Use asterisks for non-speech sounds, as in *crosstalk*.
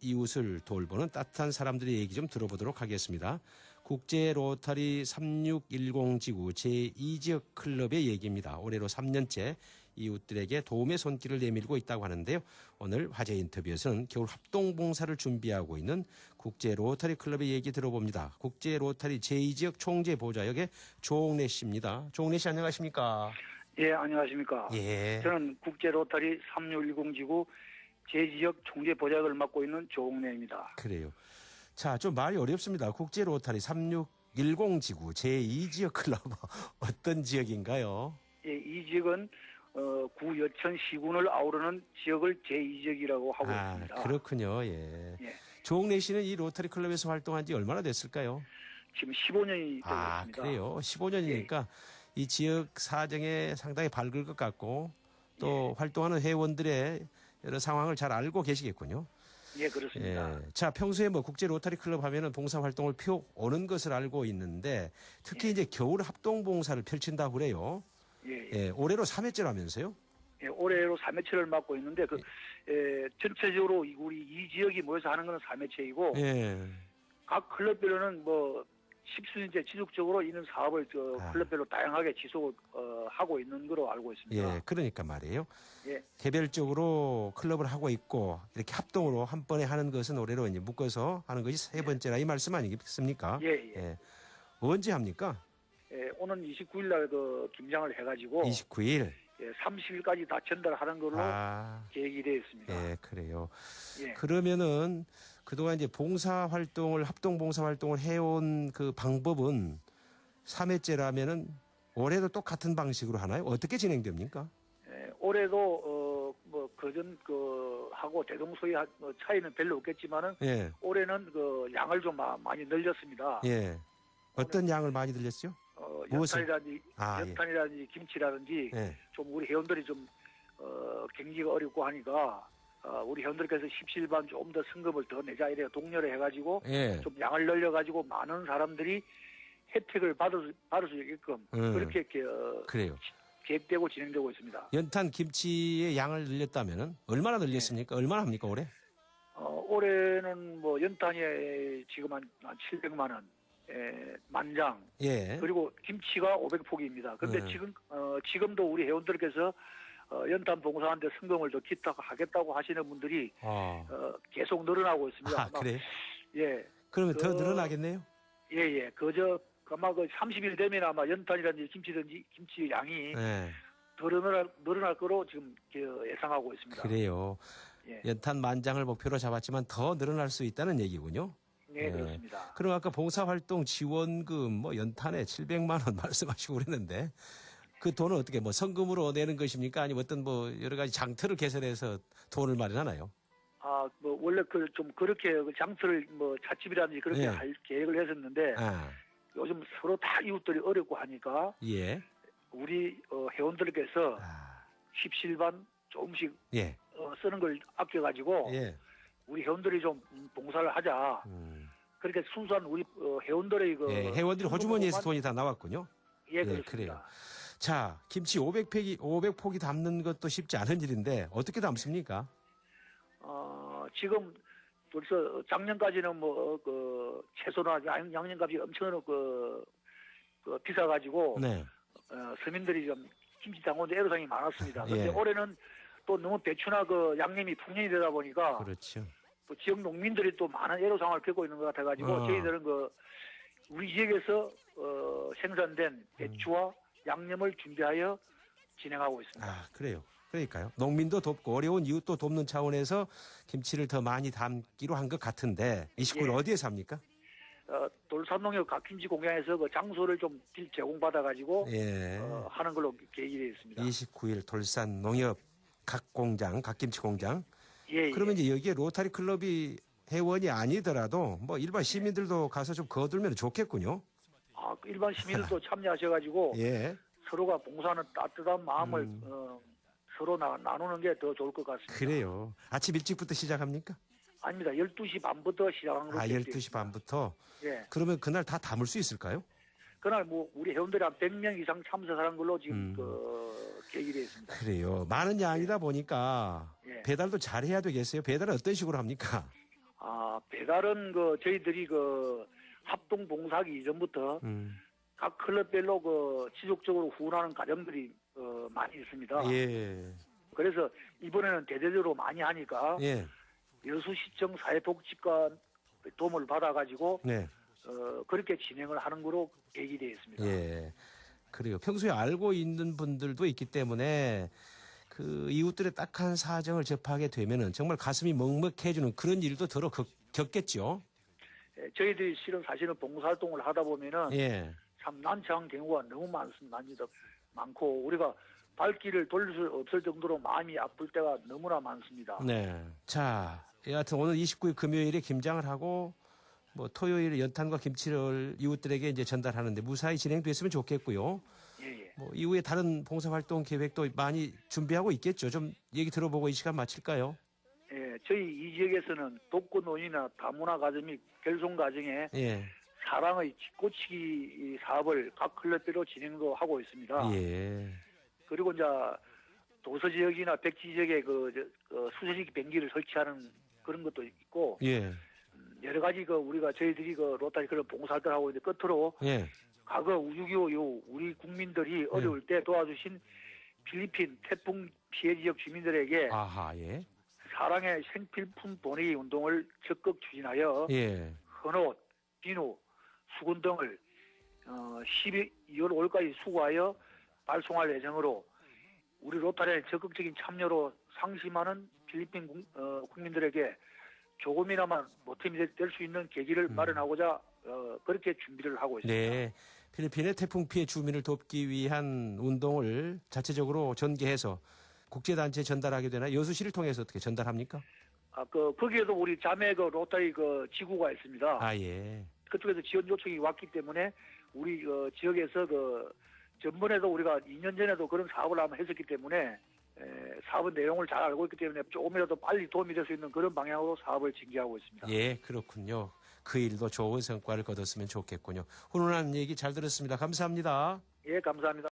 이웃을 돌보는 따뜻한 사람들의 얘기 좀 들어보도록 하겠습니다. 국제 로터리 3610 지구 제2지역 클럽의 얘기입니다. 올해로 3년째 이웃들에게 도움의 손길을 내밀고 있다고 하는데요. 오늘 화제 인터뷰에서는 겨울 합동봉사를 준비하고 있는 국제 로터리 클럽의 얘기 들어봅니다. 국제 로터리 제2지역 총재 보좌 역의 조옥래 씨입니다. 조옥래 씨 안녕하십니까? 예, 안녕하십니까. 예. 저는 국제 로터리 3610 지구 제 지역 총재 보좌역을 맡고 있는 조홍래입니다. 그래요. 자, 좀 말이 어렵습니다. 국제 로타리 3610 지구 제2지역 클럽 *laughs* 어떤 지역인가요? 예, 이 지역은 어, 구 여천 시군을 아우르는 지역을 제2지역이라고 하고 아, 있습니다. 그렇군요. 예. 예, 조홍래 씨는 이 로타리 클럽에서 활동한 지 얼마나 됐을까요? 지금 15년이 되고 아. 그래요. 15년이니까 이 지역 사정에 상당히 밝을 것 같고 또 활동하는 회원들의 여러 상황을 잘 알고 계시겠군요. 예, 그렇습니다. 예. 자, 평소에 뭐 국제 로타리 클럽 하면은 봉사 활동을 펴 오는 것을 알고 있는데 특히 이제 겨울 합동 봉사를 펼친다고 그래요. 예, 예. 예, 올해로 3회째라면서요? 예, 올해로 3회체를 맡고 있는데 그 예, 전체적으로 이- 우리 이 지역이 모여서 하는 것은 3회체이고 예. 각 클럽별로는 뭐 십수년째 지속적으로 이런 사업을 저 아. 클럽별로 다양하게 지속을 어, 하고 있는 거로 알고 있습니다. 예, 그러니까 말이에요. 예. 개별적으로 클럽을 하고 있고 이렇게 합동으로 한 번에 하는 것은 올해로 이제 묶어서 하는 것이 세 번째라 이 말씀 아니겠습니까? 예, 예. 언제 합니까? 예, 오는 29일 날그 김장을 해가지고 29일. 예, 30일까지 다 전달하는 걸로 아, 계획이 되어 있습니다. 예, 그래요. 예. 그러면은 그동안 이제 봉사 활동을 합동 봉사 활동을 해온 그 방법은 3회째라면은 올해도 똑같은 방식으로 하나요? 어떻게 진행됩니까? 예, 올해도 어 뭐 그전 그 하고 대동소이 하- 뭐 차이는 별로 없겠지만은 예, 올해는 그 양을 좀 마- 많이 늘렸습니다. 예. 어떤 양을 많이 들렸죠? 어? 연탄이라든지 아, 예. 연탄이라든지 김치라든지 예. 좀 우리 회원들이 좀 어, 경기가 어렵고 하니까 어, 우리 회원들께서 17반 좀더 성금을 더 내자 이래 동료를 해가지고 예. 좀 양을 늘려가지고 많은 사람들이 혜택을 받을 수, 받을 수 있게끔 음. 그렇게 이렇게, 어, 그래요. 계획되고 진행되고 있습니다. 연탄 김치의 양을 늘렸다면은 얼마나 늘렸습니까? 얼마나 합니까 올해? 어, 올해는 뭐 연탄이 지금 한, 한 700만 원, 에, 만장 예. 그리고 김치가 500포기입니다. 그런데 네. 지금 어, 지금도 우리 회원들께서 어, 연탄 봉사하는데 성금을 더 기타 하겠다고 하시는 분들이 아, 어, 계속 늘어나고 있습니다. 아 그래요? 예, 그러면 더 그- 늘어나겠네요? 예, 예. 그저 아마 그 30일 되면 아마 연탄이라든지 김치든지 김치 양이 예. 더 늘어날, 늘어날 거로 지금 그 예상하고 있습니다. 그래요. 예, 연탄 만장을 목표로 잡았지만 더 늘어날 수 있다는 얘기군요. 네, 예. 그렇습니다. 그럼 아까 봉사활동 지원금 뭐 연탄에 700만 원 *laughs* 말씀하시고 그랬는데 그 돈은 어떻게 뭐 성금으로 내는 것입니까? 아니면 어떤 뭐 여러 가지 장터를 개설해서 돈을 마련하나요? 아, 뭐 원래 그 좀 그렇게 그 장터를 뭐 찻집이라든지 그렇게 예. 할 계획을 했었는데 아, 요즘 서로 다 이웃들이 어렵고 하니까 예. 우리 어, 회원들께서 아, 17반 조금씩 예. 어, 쓰는 걸 아껴가지고 예. 우리 회원들이 좀 봉사를 하자. 음. 그렇게 순수한 우리 어, 회원들의 그 예, 회원들이 호주머니에서 돈이 다 나왔군요. 예, 예, 그렇습니다. 그래요. 자, 김치 500팩이 500포기 담는 것도 쉽지 않은 일인데 어떻게 담습니까? 어, 지금 벌써 작년까지는 뭐 그 채소나 양- 양념값이 엄청 그, 그 비싸 가지고 네. 어, 서민들이 좀 김치 당원도 애로사항이 많았습니다. 그런데 예. 올해는 또 너무 배추나 그 양념이 풍년이 되다 보니까 그렇죠. 또 지역 농민들이 또 많은 애로사항을 겪고 있는 것 같아 가지고 어. 저희들은 그 우리 지역에서 어, 생산된 배추와 양념을 준비하여 진행하고 있습니다. 아, 그래요. 그러니까요. 농민도 돕고 어려운 이웃도 돕는 차원에서 김치를 더 많이 담기로 한 것 같은데 이 식구를 예. 어디에 삽니까? 어, 돌산농협 각김치 공장에서 그 장소를 좀 빌- 제공받아가지고 예. 어, 하는 걸로 계획이 되어 있습니다. 29일 돌산 농협 각 공장, 각김치 공장. 예, 그러면 예. 이제 여기에 로타리 클럽이 회원이 아니더라도 뭐 일반 시민들도 가서 좀 거들면 좋겠군요. 일반 시민들도 참여하셔가지고 *laughs* 예. 서로가 봉사하는 따뜻한 마음을 음. 어, 서로 나, 나누는 게 더 좋을 것 같습니다. 그래요. 아침 일찍부터 시작합니까? 아닙니다. 12시 반부터 시작하는 걸로 아, 계획되어 12시 있습니다. 반부터. 예. 그러면 그날 다 담을 수 있을까요? 그날 뭐 우리 회원들이 한 100명 이상 참석하는 걸로 지금 음. 그 계획이 되어 있습니다. 그래요. 많은 양이다 보니까 예. 배달도 잘 해야 되겠어요. 배달은 어떤 식으로 합니까? 아, 배달은 그 저희들이 그 합동 봉사하기 이전부터 음. 각 클럽별로 그 지속적으로 후원하는 가정들이 어, 많이 있습니다. 예. 그래서 이번에는 대대적으로 많이 하니까 예. 여수시청 사회복지과 도움을 받아가지고 네. 어, 그렇게 진행을 하는 거로 계기되어 있습니다. 예. 그래요. 평소에 알고 있는 분들도 있기 때문에 그 이웃들의 딱한 사정을 접하게 되면은 정말 가슴이 먹먹해지는 그런 일도 더러 겪- 겪겠죠. 예, 저희들이 실은 사실은 봉사활동을 하다 보면은 예. 참 난처한 경우가 너무 많습니다. 많고 우리가 발길을 돌릴 수 없을 정도로 마음이 아플 때가 너무나 많습니다. 네. 자, 여하튼 오늘 29일 금요일에 김장을 하고 뭐 토요일에 연탄과 김치를 이웃들에게 이제 전달하는데 무사히 진행됐으면 좋겠고요. 예, 예. 뭐 이후에 다른 봉사활동 계획도 많이 준비하고 있겠죠. 좀 얘기 들어보고 이 시간 마칠까요? 예, 저희 이 지역에서는 독거노인이나 다문화 가정 및 결손 가정에 예. 사랑의 꽃치기 사업을 각 클럽별로 진행도 하고 있습니다. 예. 그리고 이제 도서 지역이나 백지 지역에 그, 저, 그 수세식 변기를 설치하는 그런 것도 있고 예. 음, 여러 가지 그 우리가 저희들이 그 로타리 그런 봉사활동을 하고 있는데 끝으로 예. 과거 우유기호 요 우리 국민들이 어려울 때 도와주신 필리핀 태풍 피해 지역 주민들에게 아하, 예. 사랑의 생필품 보내기 운동을 적극 추진하여 예. 헌옷, 비누, 수건 등을 어, 12월 5일까지 수거하여 발송할 예정으로 우리 로타리의 적극적인 참여로 상심하는 필리핀 국, 어, 국민들에게 조금이나마 보탬이 될 수 있는 계기를 마련하고자 어, 그렇게 준비를 하고 있습니다. 네. 필리핀의 태풍 피해 주민을 돕기 위한 운동을 자체적으로 전개해서 국제단체에 전달하게 되나 여수시를 통해서 어떻게 전달합니까? 아, 그 거기에도 우리 자매 그 로타리 그 지구가 있습니다. 아, 예. 그쪽에서 지원 요청이 왔기 때문에 우리 그 지역에서 그 전번에도 우리가 2년 전에도 그런 사업을 한번 했었기 때문에 에, 사업 내용을 잘 알고 있기 때문에 조금이라도 빨리 도움이 될 수 있는 그런 방향으로 사업을 진행하고 있습니다. 예, 그렇군요. 그 일도 좋은 성과를 거뒀으면 좋겠군요. 훈훈한 얘기 잘 들었습니다. 감사합니다. 예, 감사합니다.